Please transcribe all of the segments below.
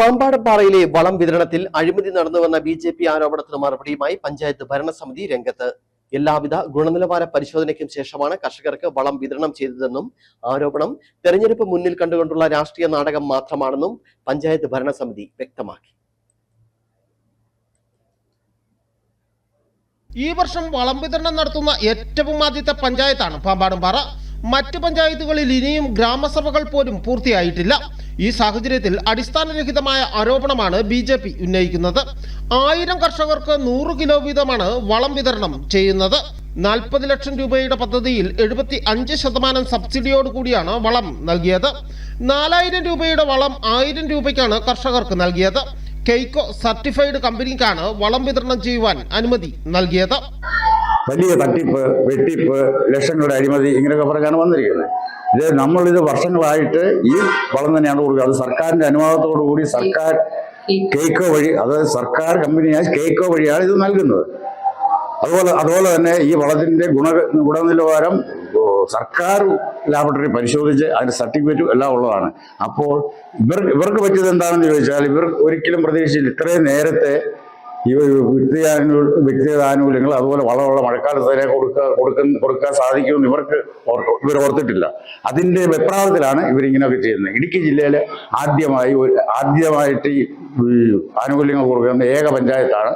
പാമ്പാടപ്പാറയിലെ വളം വിതരണത്തിൽ അഴിമതി നടന്നുവെന്ന ബി ജെ പി ആരോപണത്തിന് മറുപടിയുമായി പഞ്ചായത്ത് ഭരണസമിതി രംഗത്ത്. എല്ലാവിധ ഗുണനിലവാര പരിശോധനയ്ക്കും ശേഷമാണ് കർഷകർക്ക് വളം വിതരണം ചെയ്തതെന്നും ആരോപണം തെരഞ്ഞെടുപ്പ് മുന്നിൽ കണ്ടുകൊണ്ടുള്ള രാഷ്ട്രീയ നാടകം മാത്രമാണെന്നും പഞ്ചായത്ത് ഭരണസമിതി വ്യക്തമാക്കി. ഈ വർഷം വളം വിതരണം നടത്തുന്ന ഏറ്റവും ആദ്യത്തെ പഞ്ചായത്താണ് പാമ്പാടുംപാറ. മറ്റ് പഞ്ചായത്തുകളിൽ ഇനിയും ഗ്രാമസഭകൾ പോലും പൂർത്തിയായിട്ടില്ല. ഈ സാഹചര്യത്തിൽ അടിസ്ഥാനരഹിതമായ ആരോപണമാണ് ബി ജെ പി ഉന്നയിക്കുന്നത്. ആയിരം കർഷകർക്ക് നൂറ് കിലോ വീതമാണ് വളം വിതരണം ചെയ്യുന്നത്. നാൽപ്പത് ലക്ഷം രൂപയുടെ പദ്ധതിയിൽ എഴുപത്തി അഞ്ച് ശതമാനം സബ്സിഡിയോട് കൂടിയാണ് വളം നൽകിയത്. നാലായിരം രൂപയുടെ വളം ആയിരം രൂപയ്ക്കാണ് കർഷകർക്ക് നൽകിയത്. കെയ്ക്കോ സർട്ടിഫൈഡ് കമ്പനിക്കാണ് വളം വിതരണം ചെയ്യുവാൻ അനുമതി നൽകിയത്. വലിയ തട്ടിപ്പ് വെട്ടിപ്പ് ലക്ഷങ്ങളുടെ അഴിമതി ഇങ്ങനെയൊക്കെ പറഞ്ഞാണ് വന്നിരിക്കുന്നത്. ഇത് നമ്മളിത് വർഷങ്ങളായിട്ട് ഈ വളം തന്നെയാണ് കൊടുക്കുക അത് സർക്കാരിന്റെ അനുവാദത്തോടു കൂടി സർക്കാർ കേക്കോ വഴി അത് സർക്കാർ കമ്പനിയായ കേക്കോ വഴിയാണ് ഇത് നൽകുന്നത്. അതുപോലെ അതുപോലെ തന്നെ ഈ വളത്തിന്റെ ഗുണ ഗുണനിലവാരം സർക്കാർ ലാബറട്ടറി പരിശോധിച്ച് അതിന്റെ സർട്ടിഫിക്കറ്റും എല്ലാം ഉള്ളതാണ്. അപ്പോൾ ഇവർ ഇവർക്ക് പറ്റിയത് എന്താണെന്ന് ചോദിച്ചാൽ ഇവർ ഒരിക്കലും പ്രതീക്ഷിച്ചില്ല. ഇത്രയും നേരത്തെ ഈ വ്യക്തിയാനു വിക്രിയാനുകൂല്യങ്ങൾ അതുപോലെ വളമുള്ള മഴക്കാലത്ത് തന്നെ കൊടുക്കുക കൊടുക്കുന്ന കൊടുക്കാൻ സാധിക്കുമെന്ന് ഇവർക്ക് ഇവർ ഓർത്തിട്ടില്ല. അതിന്റെ വെപ്രാളത്തിലാണ് ഇവരിങ്ങനെയൊക്കെ ചെയ്യുന്നത്. ഇടുക്കി ജില്ലയിൽ ആദ്യമായി ആദ്യമായിട്ട് ഈ ആനുകൂല്യങ്ങൾ കൊടുക്കുന്ന ഏക പഞ്ചായത്താണ്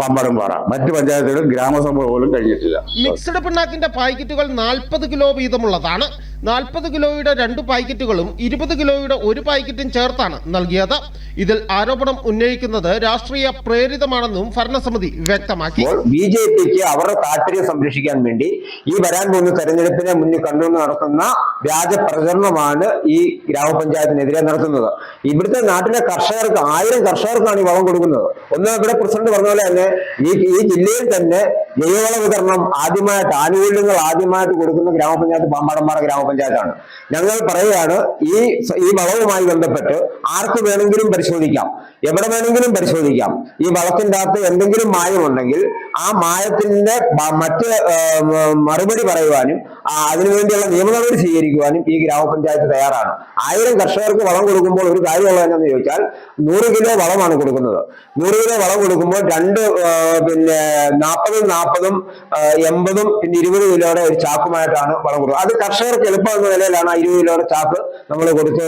പമ്പടംപാറ. മറ്റ് പഞ്ചായത്തുകളും ഗ്രാമസഭ പോലും കഴിഞ്ഞിട്ടില്ല. മിക്സഡ് പിണ്ണാക്കിന്റെ പാക്കറ്റുകൾ നാൽപ്പത് കിലോ വീതമുള്ളതാണ്. നാൽപ്പത് കിലോയുടെ രണ്ട് പാക്കറ്റുകളും ഇരുപത് കിലോയുടെ ഒരു പാക്കറ്റും ചേർത്താണ് നൽകിയത്. ഇതിൽ ആരോപണം ഉന്നയിക്കുന്നത് രാഷ്ട്രീയ പ്രേരിതമാണെന്നും ഭരണസമിതി വ്യക്തമാക്കി. ബി ജെ പിക്ക് അവരുടെ താല്പര്യം സംരക്ഷിക്കാൻ വേണ്ടി ഈ വരാൻ പോകുന്ന തെരഞ്ഞെടുപ്പിനെ മുന്നിൽ കണ്ടുകൊണ്ട് നടത്തുന്ന വ്യാജ പ്രചരണമാണ് ഈ ഗ്രാമപഞ്ചായത്തിനെതിരെ നടത്തുന്നത്. ഇവിടുത്തെ നാട്ടിലെ കർഷകർക്ക് ആയിരം കർഷകർക്കാണ് ഈ വളം കൊടുക്കുന്നത്. ഒന്ന് ഇവിടെ പ്രസിഡന്റ് പറഞ്ഞ പോലെ തന്നെ ഈ ഈ ജില്ലയിൽ തന്നെ ജൈവവള വിതരണം ആദ്യമായിട്ട് ആനുകൂല്യങ്ങൾ ആദ്യമായിട്ട് കൊടുക്കുന്ന ഗ്രാമപഞ്ചായത്ത് പാമ്പാടമ്പാറ ഗ്രാമപഞ്ചായത്താണ്. ഞങ്ങൾ പറയുകയാണ് ഈ ഈ വളവുമായി ബന്ധപ്പെട്ട് ആർക്ക് വേണമെങ്കിലും പരിശോധിക്കാം. എവിടെ വേണമെങ്കിലും പരിശോധിക്കാം. ഈ വളത്തിന്റെ അകത്ത് എന്തെങ്കിലും മായമുണ്ടെങ്കിൽ ആ മായത്തിന്റെ മറ്റ് മറുപടി പറയുവാനും അതിനുവേണ്ടിയുള്ള നിയമ നടപടി സ്വീകരിക്കുവാനും ഈ ഗ്രാമപഞ്ചായത്ത് തയ്യാറാണ്. ആയിരം കർഷകർക്ക് വളം കൊടുക്കുമ്പോൾ ഒരു കാര്യമുള്ളത് എന്താണെന്ന് ചോദിച്ചാൽ നൂറ് കിലോ വളമാണ് കൊടുക്കുന്നത്. നൂറ് കിലോ വളം കൊടുക്കുമ്പോൾ രണ്ട് പിന്നെ നാൽപ്പതും നാൽപ്പതും എൺപതും പിന്നെ ഇരുപത് കിലോയുടെ ഒരു ചാക്കുമായിട്ടാണ് വളം കൊടുക്കുന്നത് അത് കർഷകർക്ക് എളുപ്പം എന്ന നിലയിലാണ് ഇരുപത് കിലോയുടെ ചാക്ക് നമ്മൾ കൊടുത്ത്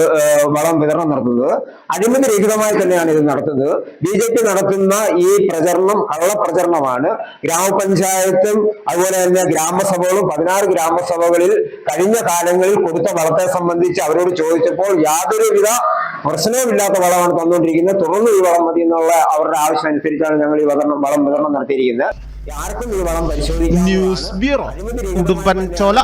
വളം വിതരണം നടത്തുന്നത്. അഴിമതി രഹിതമായി തന്നെയാണ് ഇത് നടത്തുന്നത്. ബി ജെ പി നടത്തുന്ന ഈ പ്രചരണം കള്ളപ്രചരണമാണ് ഗ്രാമപഞ്ചായത്തും അതുപോലെ തന്നെ ഗ്രാമസഭകളും പതിനാറ് ഗ്രാമസഭകളിൽ കഴിഞ്ഞ കാലങ്ങളിൽ കൊടുത്ത വളത്തെ സംബന്ധിച്ച് അവരോട് ചോദിച്ചപ്പോൾ യാതൊരുവിധ പ്രശ്നവുമില്ലാത്ത വളമാണ് തന്നുകൊണ്ടിരിക്കുന്നത്. തുടർന്ന് ഈ വളം മതി എന്നുള്ള അവരുടെ ആവശ്യം അനുസരിച്ചാണ് ഞങ്ങൾ ഈ വളം വിതരണം നടത്തിയിരിക്കുന്നത്. ന്യൂസ് ബ്യൂറോ ഉടുമ്പൻ ചോല